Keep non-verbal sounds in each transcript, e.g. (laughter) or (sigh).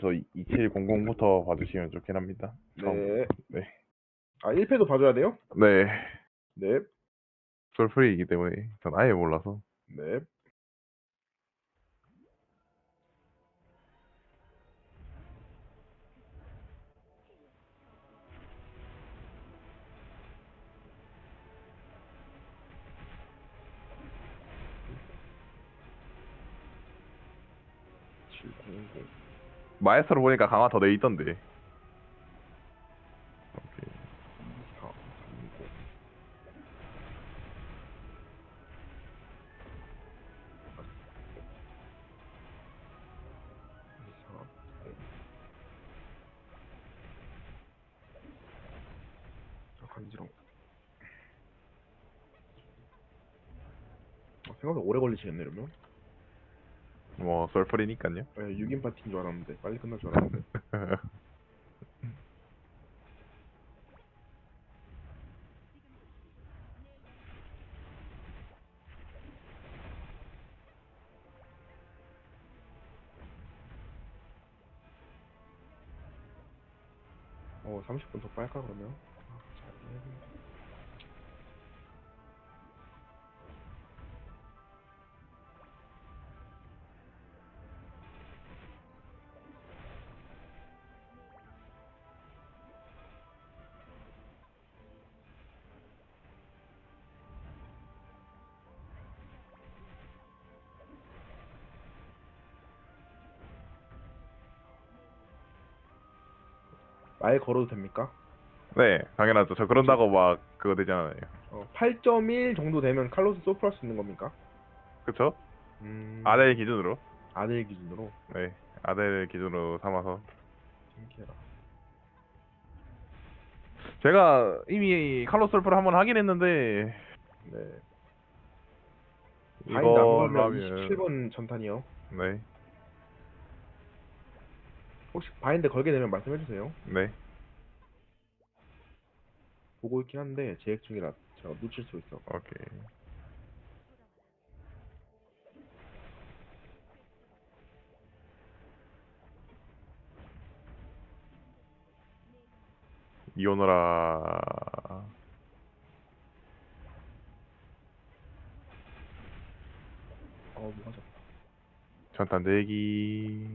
저 2700부터 봐주시면 좋긴 합니다. 네. 네. 아 1패도 봐줘야 돼요? 네. 네. 솔프리이기 때문에 전 아예 몰라서. 네. 마에스로 보니까 강화 더 돼 있던데. 오케이. 4, 30. 자, 간지럼. 아, 생각보다 오래 걸리시겠네, 이러면. 뭐 솔프리니까요. 네, 6인 파티인 줄 알았는데, 빨리 끝날 줄 알았는데. (laughs) 어, 30분 더 빨까, 그러면? 말 걸어도 됩니까? 네, 당연하죠. 저 그런다고 막 그거 되잖아요. 어, 8.1 정도 되면 칼로스 소프할 수 있는 겁니까? 그쵸? 음, 아델 기준으로. 아들 기준으로 네. 아델 기준으로 삼아서. 신기해라. 제가 이미 칼로스 솔프를 한번 하긴 했는데 네. 안 하면 27번 전탄이요. 네. 혹시 바인드 걸게 되면 말씀해 주세요. 네. 보고 있긴 한데 제액 중이라 제가 놓칠 수 있어. 오케이. 이오노라 어, 뭐가 졌다. 전탄 대기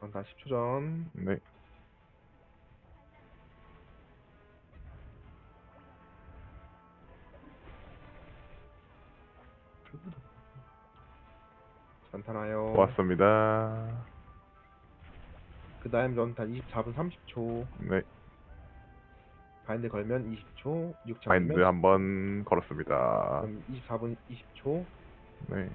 전탄 10초 전. 네 전탄 와요. 고맙습니다 그 다음 전탄 24분 30초. 네 바인드 걸면 20초. 6차 바인드 걸면 한번 걸었습니다 그럼 24분 20초. 네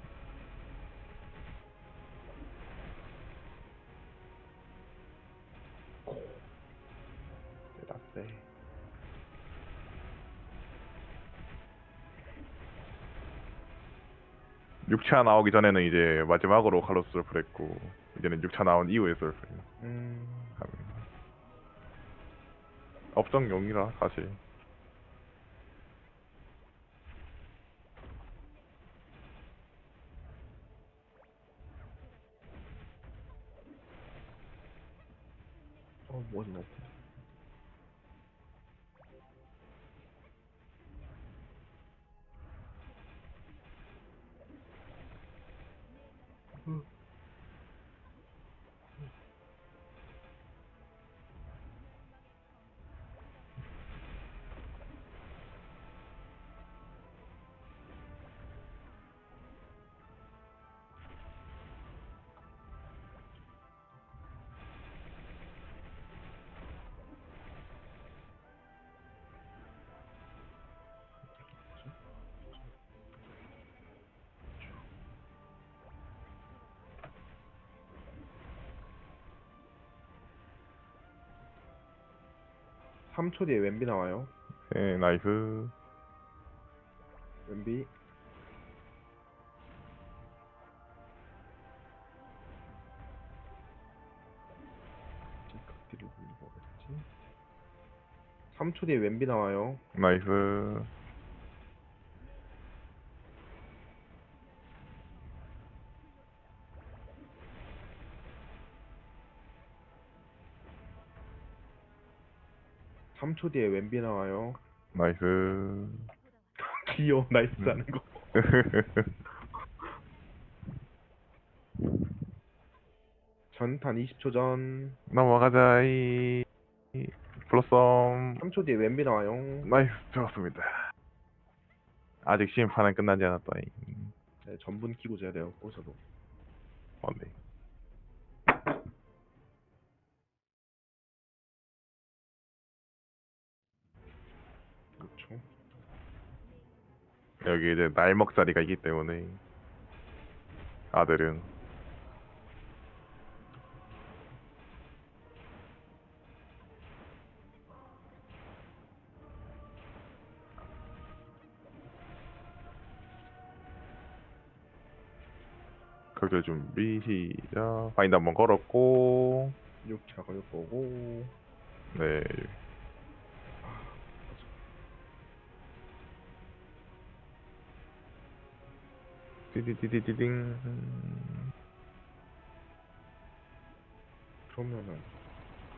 6차 나오기 전에는 이제 마지막으로 칼로스 솔플 했고 이제는 6차 나온 이후에 솔플 음... 합니다. 업성용이라 사실. 어 뭐지 나 삼초 뒤에 왼비 나와요. 네 나이스 왼비. 극딜을 보는 거겠지? 3초 뒤에 왼비 나와요. 나이스 3초 뒤에 왼비 나와요. 나이스. (laughs) 귀여워 나이스 하는 거. (laughs) 전탄 20초 전. 넘어가자 이 이- 블러썸 3초 뒤에 왼비 나와요. 나이스 좋았습니다. 아직 심판은 끝나지 않았다. 네, 전분 키고 재야 돼요. 꼬셔도. 어, 네. 여기 이제 날먹 자리가 있기 때문에 아들은 극절 준비 시작 바인드 한번 걸었고 6차 걸 거고. 네 디디디디딩 그러면은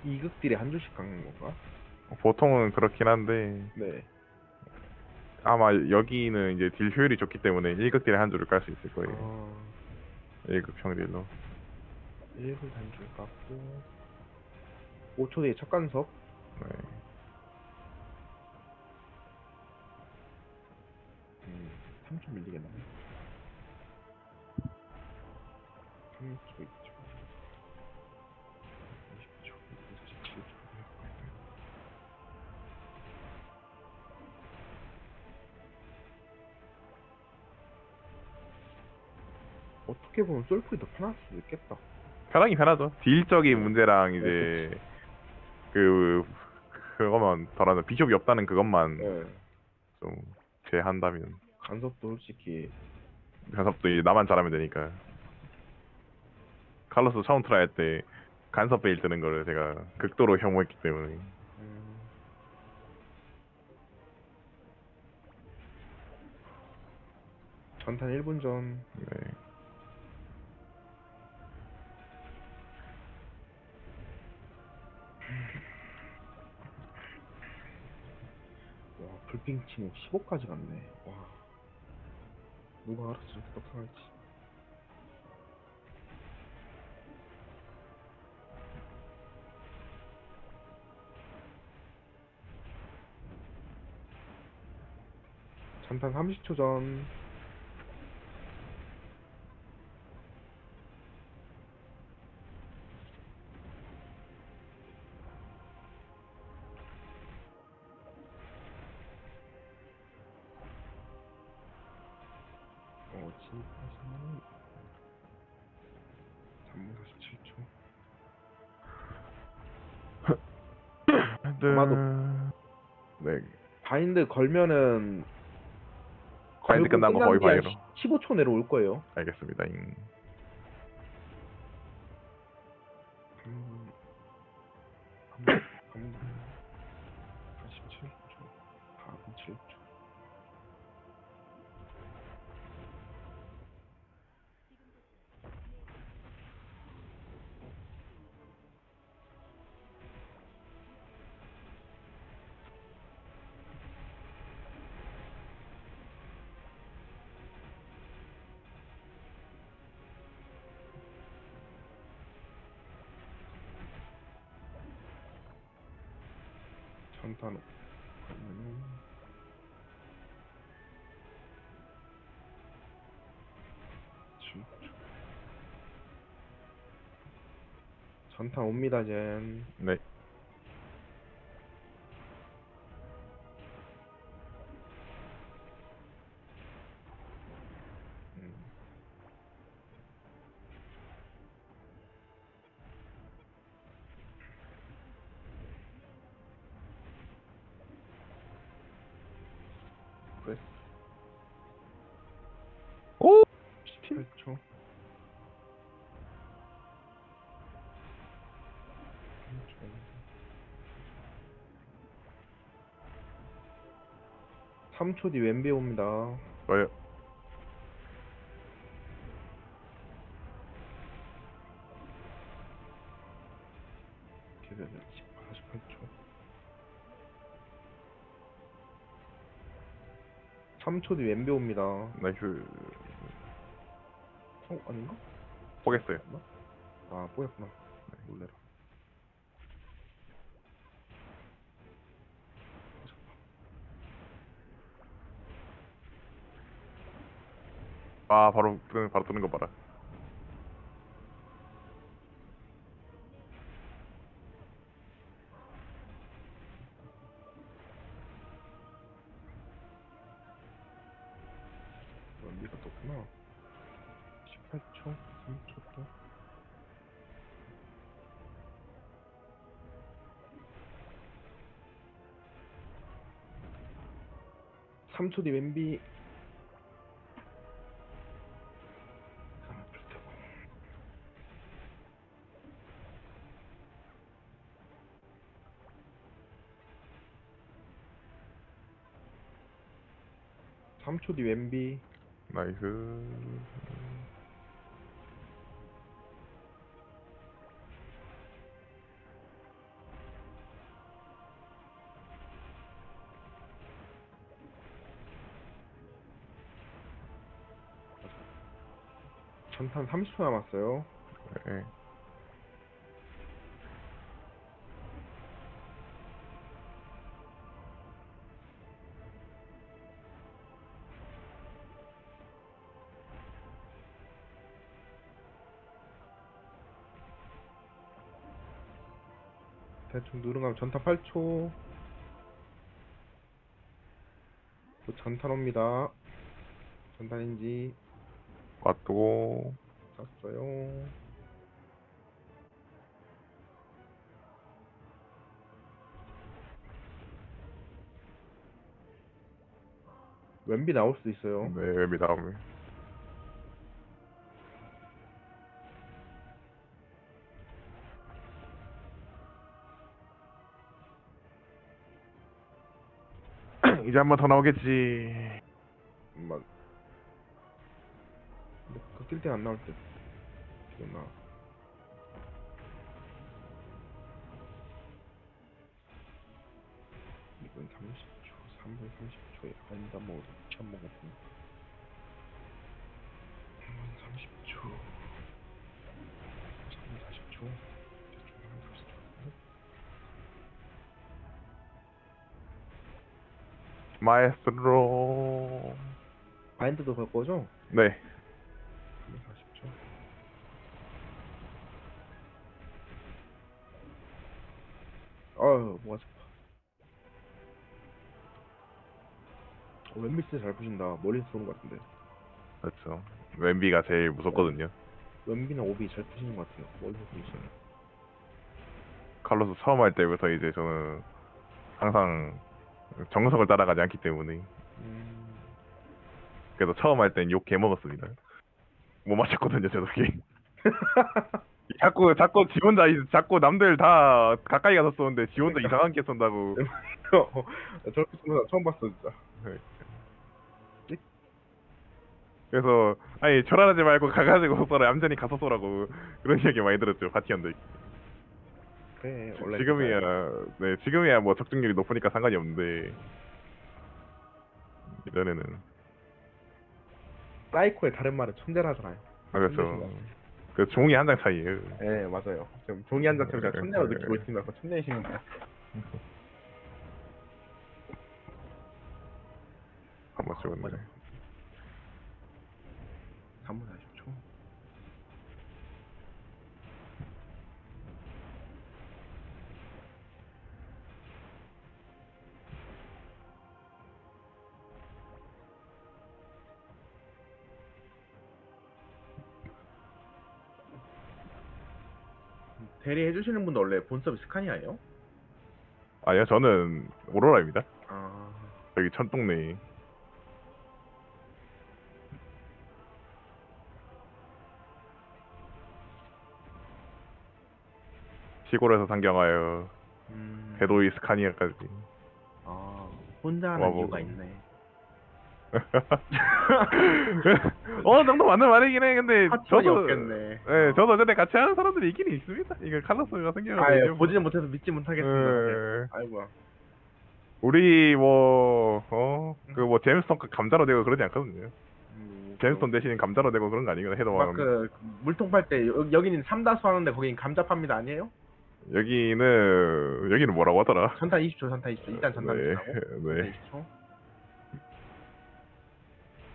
이극딜에 한 줄씩 깎는 건가? 보통은 그렇긴 한데 네. 아마 여기는 이제 딜 효율이 좋기 때문에 1극 딜에 한 줄을 깔 수 있을 거예요. 아, 1극 평딜로. 1극 한 줄 깎고 5초 뒤에 첫 간섭. 네. 음, 3초 밀리겠네. 3초, 2초, 20초, 47초. 어떻게 보면 솔플이 더 편할 수도 있겠다. 편하긴 편하죠. 딜적인 문제랑 이제 그 그것만 덜하는 비숍이 없다는 그것만 네. 좀 제한다면 간섭도 솔직히 간섭도 이제 나만 잘하면 되니까. 칼로스 처음 트라이 할 때 간섭 베일 뜨는 거를 제가 극도로 혐오했기 때문에 음, 전탄 1분 전 네. 와, 불핑 치고 15까지 갔네. 와. 누가 알았어, 저렇게 떡상할지. 잠깐 30초 전. 어, 진입하시면 3분 47초. 아마도- 네. 바인드 걸면은 걸고 끝난 거 거의 바이로. 15초 내로 올 거예요. 알겠습니다. 잉. 전탄 그러면은 진짜. 전탄 옵니다 젠 네. 3초 뒤 왼비 옵니다. 왜? 기다려, 48초. 3초 뒤 왼비 옵니다. 나이스. 어, 아닌가? 보겠어요. 아, 뽀였구나. 몰래라. 아, 바로 뜨는, 바로 뜨는 거 봐라. 왼배가 떴구나. 18초, 3초 또. 삼초 뒤 왼비 3초 뒤 웬비? 나이스. 전탄 30초 남았어요. 네. 대충 누르면 전탄 8초. 곧 전탄 옵니다. 전탄인지 왔고. 쐈어요. 왼비 나올 수도 있어요. 네, 웹이 다음에. 이제 한 번 더 나오겠지. 막 근데 그낄 땐안 나올 때 지금 나. 이건 30초, 3분 30초에 한잔 먹어도 천 먹었고 3분 30초 3분 40초 마에스트로. 바인드도 걸 거죠? 네. 3분 40초 아유 뭐가 아파 어, 진짜 잘 푸신다 멀리서 쏘는 것 같은데 그렇죠. 웬비가 제일 무섭거든요. 왼비나 오비 잘 푸시는 것 같아요 멀리서 쏘시는 칼로스 처음 할 때부터 이제 저는 항상 정석을 따라가지 않기 때문에 음... 그래서 처음 할 땐 욕 개먹었습니다. 못 맞췄거든요, 저도 게임. (laughs) 자꾸 자꾸 지 혼자 이- 자꾸 남들 다 가까이 가서 쏘는데 지 혼자 이상한 게 쏜다고. 어, (laughs) 저렇게 쏘는 거 처음 봤어 진짜 그래서 아니 절하지 말고 가가지고 (laughs) 쏘라 얌전히 가서 쏘라고 그런 이야기 많이 들었죠 파티원들. 그래 원래 지금이야 네 지금이야 뭐 적중률이 높으니까 상관이 없는데 이전에는 사이코의 다른 말은 천재라잖아요 아, 그렇죠. 그 종이 한 장 차이에요. 네 맞아요 지금 종이 한 장쯤 제가 천재로 느끼고 있습니다 그 천재이십니다 한번 찍었네. 맞아. 3분 대리 해 주시는 분도 원래 본섭이 스카니아예요? 아니요 저는 오로라입니다. 아 여기 천동네. 시골에서 상경하여 음... 대도이 스카니아까지. 아 혼자 하는 와, 뭐. 이유가 있네 (laughs) 어느 정도 맞는 말이긴 해. 근데 저도 없겠네 네, 저도 어쨌든 같이 하는 사람들이 있긴 있습니다. 이거 칼로스가 생겨서 아, 예, 뭐- 보지는 못해서 믿지 못하겠습니다. 예. 아이고야. 우리 뭐 어 그 뭐 제임스톤 감자로 되고 그러지 않거든요. 음, 제임스톤 대신 감자로 되고 그런 거 아니거든 헤더만 막그 물통 팔 때 여기는 삼다수 하는데 거긴 감자 팝니다 아니에요? 여기는 여기는 뭐라고 하더라? 전탄 20초 전탄 20초 일단 전탄 네, 20초라고 네 20초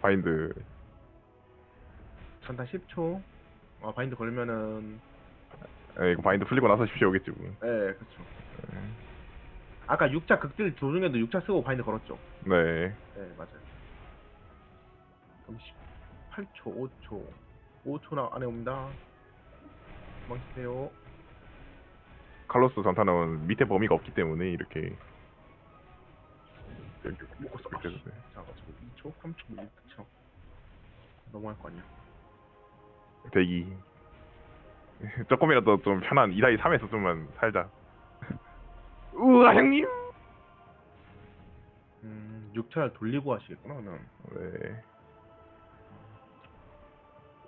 바인드. 전다 10초. 아 어, 바인드 걸면은 예, 이거 바인드 풀리고 나서 10시 오겠지 뭐. 예 그쵸 아까 6차 극딜 조중에도 6차 쓰고 바인드 걸었죠? 네 예 맞아요. 그럼 18초 5초. 5초 나 안에 옵니다. 도망치세요. 칼로스 전타는 밑에 범위가 없기 때문에 이렇게 이렇게 먹고 써. 이렇게 해서 네. 3초? 3초 2초 너무할 거 아니야. 대기. (laughs) 조금이라도 좀 편한 2다이 3에서 좀만 살자. (laughs) 우와 형님! 음 6차를 돌리고 하시겠구나 그럼 네.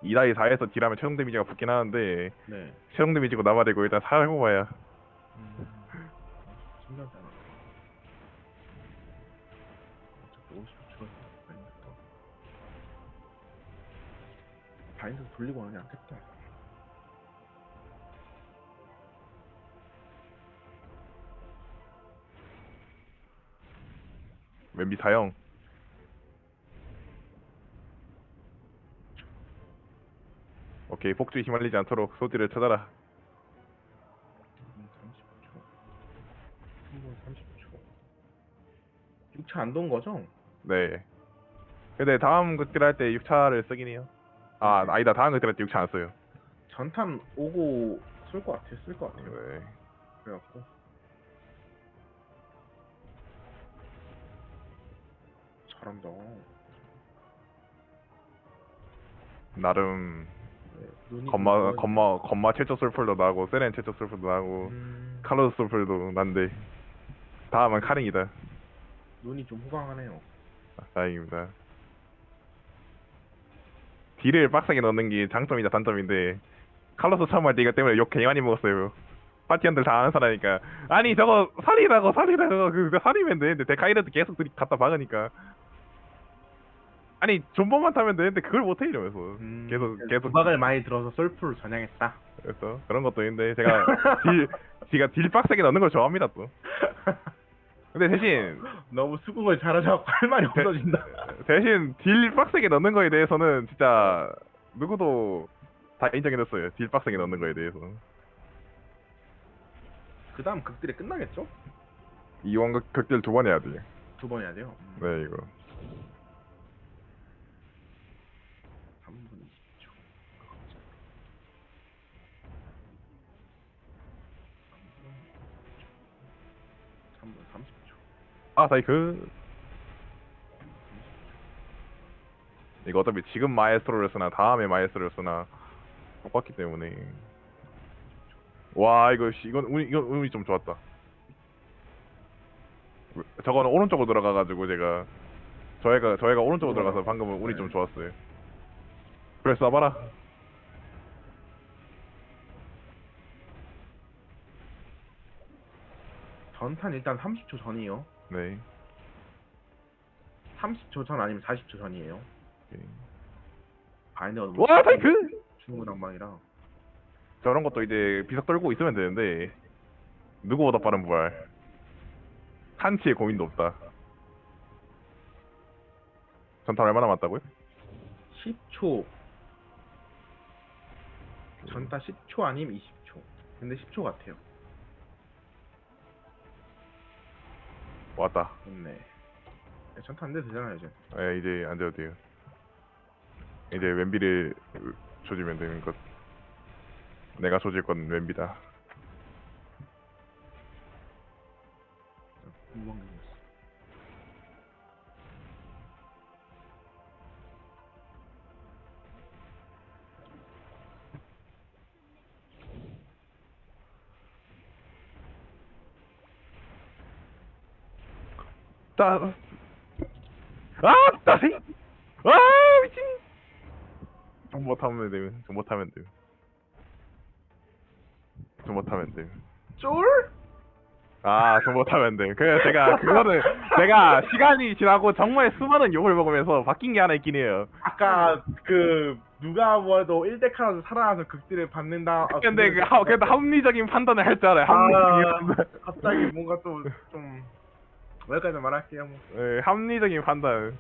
2다이 4에서 딜하면 최종 데미지가 붙긴 하는데 네. 최종 데미지고 남아되고 일단 살고 봐야. 음, 신경 바인드 돌리고 하지 않겠다. 왼비 사형 오케이 폭주에 휘말리지 않도록 소지를 찾아라 30초. 3분 30초. 6차 안 돈 거죠? 네 근데 다음 극딜 할 때 6차를 쓰긴 해요 아 네. 아니다 다음 때 6차 안 써요 전탄 오고 쓸 것 같아요. 쓸 것 같아요. 네. 그래갖고. 잘한다. 나름 네, 눈이 좀 건마 건마 최초 솔플도 나고 세렌 최초 솔플도 나고 음, 칼로스 솔플도 난데 다음은 카링이다 눈이 좀 호강하네요. 아, 다행입니다 딜을 빡세게 넣는 게 장점이자 단점인데 칼로스 처음 할 때 이거 때문에 욕 괜히 많이 먹었어요. 파티원들 다 아는 사람이니까. 아니 저거 살이라고 살이라고 그, 그 살이면 되는데 데카이드도 계속 들이 갖다 박으니까. 아니 존버만 타면 되는데 그걸 못해 이러면서. 음, 계속 계속. 도박을 많이 들어서 솔프를 전향했다. 그래서 그런 것도 있는데 제가 딜 (laughs) 제가 딜 빡세게 넣는 걸 좋아합니다 또 (laughs) 근데 대신 너무 수긍을 잘하자고 (laughs) 할 말이 없어진다. 대신 딜 빡세게 넣는 거에 대해서는 진짜 누구도 다 인정해줬어요 딜 빡세게 넣는 거에 대해서 그 다음 극딜이 끝나겠죠? 이원 극- 극딜 두 번 해야 돼요 두번 해야 돼요. 음, 네 이거 3분 20초. 3분 30초. 아 사이크 이거 어차피 지금 마에스트로를 쓰나 다음에 마에스트로를 쓰나 똑같기 때문에. 와 이거 씨, 이건 운이 이건 운이 좀 좋았다. 저거는 오른쪽으로 들어가가지고 제가 저희가 저희가 오른쪽으로 들어가서 방금은 운이 좀 좋았어요. 그래 쏴봐라. 전탄 일단 30초 전이에요. 네 30초 전 아니면 40초 전이에요. 오케이. 바인더가 와 사이크 중구난방이라. 저런 것도 이제 비석 떨고 있으면 되는데 누구보다 빠른 부활 한치의 고민도 없다 전탄 얼마나 맞다고요? 10초. 전타 10초 아니면 20초. 근데 10초 같아요. 왔다. 좋네. 전타 안 돼도 되잖아요, 이제. 예, 이제 앉아도 돼요. 이제 왼비를 조지면 되는 것. 내가 조질 건 왼비다. 궁금한 따 아! 따시! 아! 미친! 좀 못하면 되면 좀 못하면 되면 좀 못하면 되면 쫄? 아, 저 못하면 돼. 그 제가 그거는 제가 시간이 지나고 정말 수많은 욕을 먹으면서 바뀐 게 하나 있긴 해요. 아까 그 누가 뭐래도 1대 카라도 살아나서 극딜을 받는다. 아, 근데 그 그거를- 하, 그래도 합리적인 판단을 할 줄 알아요. 합리적인 아. 갑자기 뭔가 또 좀 여기까지 말할게요. 뭐. 예, 합리적인 판단. 음.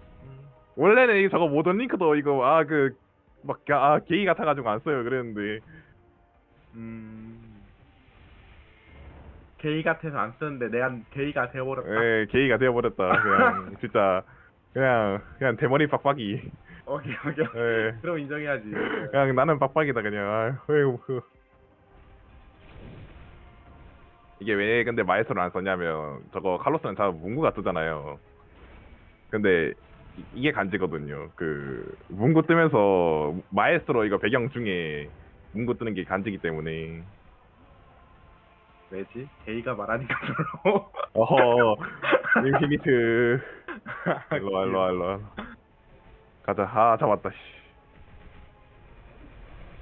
원래는 이 저거 모던 링크도 이거 아 그 막 아 게이 같아가지고 안 써요 그랬는데 음. 게이 같아서 안 쓰는데 내가 게이가 되어버렸다. 예 게이가 되어버렸다 그냥 (laughs) 진짜 그냥 그냥 대머리 빡빡이 오케이 오케이. 예 그럼 인정해야지. 그냥 나는 빡빡이다 그냥 아, 어 이게 왜 근데 마에스로 안 썼냐면 저거 칼로스는 다 문구가 뜨잖아요. 근데 이- 이게 간지거든요. 그 문구 뜨면서 마에스로 이거 배경 중에 문구 뜨는 게 간지기 때문에. 왜지? 게이가 말하니까 별로. (laughs) 어허. 인피니트. 일로 와 일로 와 일로 와. 가자. 아 잡았다 씨.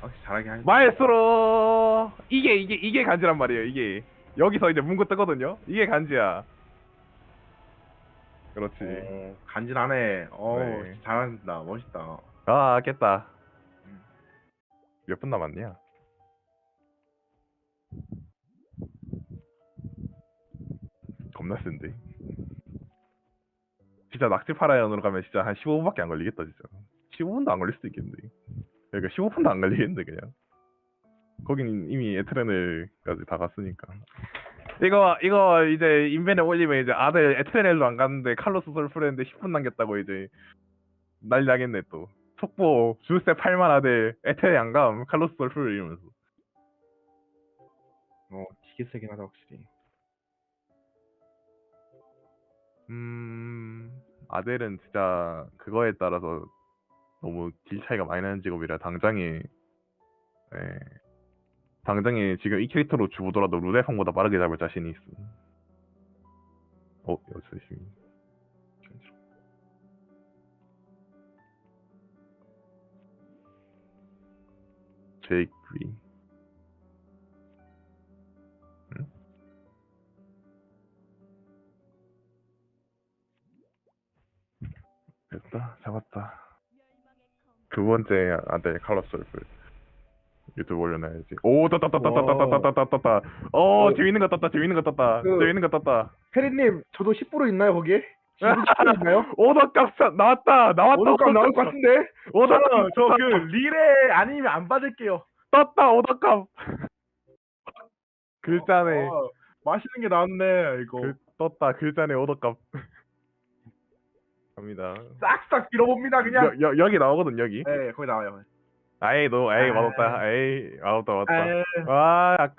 역시 잘하게 하네. 마에스로! 이게 이게 이게 간지란 말이에요 이게 여기서 이제 문구 뜨거든요? 이게 간지야. 그렇지. 어, 간지나네. 어, 네. 잘한다. 멋있다. 아 깼다. 몇 분 남았냐? 겁나 센데? 진짜 낙지 파라연으로 가면 진짜 한 15분밖에 안 걸리겠다 진짜. 15분도 안 걸릴 수도 있겠는데. 그러니까 15분도 안 걸리겠는데 그냥 거긴 이미 에트레넬까지 다 갔으니까. 이거 이거 이제 인벤에 올리면 이제 아들 에트레넬도 안 갔는데 칼로스 솔프레인데 10분 남겼다고 이제 난리 나겠네 또. 속보 주세 8만 아들 에테레 안 감 칼로스 솔프레 이러면서. 어, 되게 세긴 하다 확실히. 음 아델은 진짜 그거에 따라서 너무 딜 차이가 많이 나는 직업이라 당장에 예, 당장에 지금 이 캐릭터로 주보더라도 루데성보다 빠르게 잡을 자신이 있어. 어 여기서 제이크 리. 응? 됐다 잡았다. 두 번째 아들 칼로스 솔프 유튜브 올려놔야지. 오 떴다 떴다 떴다 떴다 떴다 떴다. 어 그- 재밌는 거 떴다 재밌는 거 떴다 그- 재밌는 거 떴다. 페리님, 저도 10% 있나요 거기에? 지금 10% (laughs) 있나요? 오덕값 사- 나왔다 나왔다 오덕값 나올 것 같은데? 오덕값 저 그 릴에 아니면 안 받을게요. 떴다 오덕값 (laughs) 글자네 어, 맛있는 게 나왔네 이거. 글, 떴다 글자네 오덕값 갑니다 싹싹 빌어봅니다 그냥. 여, 여, 여기 나오거든 여기 네, 거기 나와요. 아이 너 에이 아. 맛없다 에이 맛없다 맛없다 에, 아 약-